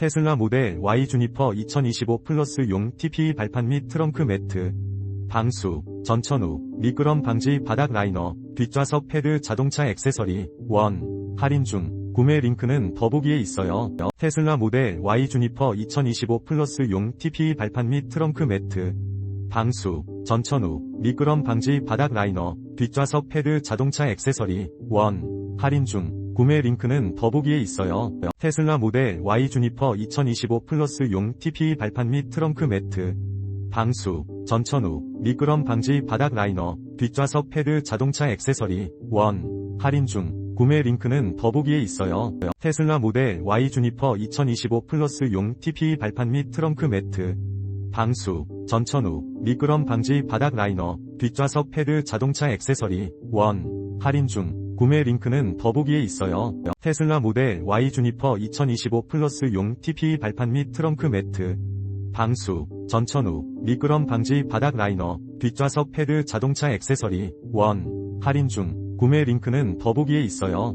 테슬라 모델 Y 주니퍼 2025 플러스 용 TPE 발판 및 트렁크 매트, 방수, 전천후, 미끄럼 방지 바닥 라이너, 뒷좌석 패드 자동차 액세서리, 원, 할인 중, 구매 링크는 더보기에 있어요. 테슬라 모델 Y 주니퍼 2025 플러스 용 TPE 발판 및 트렁크 매트, 방수, 전천후, 미끄럼 방지 바닥 라이너, 뒷좌석 패드 자동차 액세서리, 원, 할인 중, 구매 링크는 더보기에 있어요. 테슬라 모델 Y 주니퍼 2025 플러스용 TPE 발판 및 트렁크 매트, 방수, 전천후, 미끄럼 방지 바닥 라이너, 뒷좌석 패드 자동차 액세서리, 원, 할인 중, 구매 링크는 더보기에 있어요. 테슬라 모델 Y 주니퍼 2025 플러스용 TPE 발판 및 트렁크 매트, 방수, 전천후, 미끄럼 방지 바닥 라이너, 뒷좌석 패드 자동차 액세서리, 원, 할인 중, 구매 링크는 더보기에 있어요. 테슬라 모델 Y 주니퍼 2025 플러스 용 TPE 발판 및 트렁크 매트, 방수, 전천후, 미끄럼 방지 바닥 라이너, 뒷좌석 패드 자동차 액세서리, 원, 할인 중, 구매 링크는 더보기에 있어요.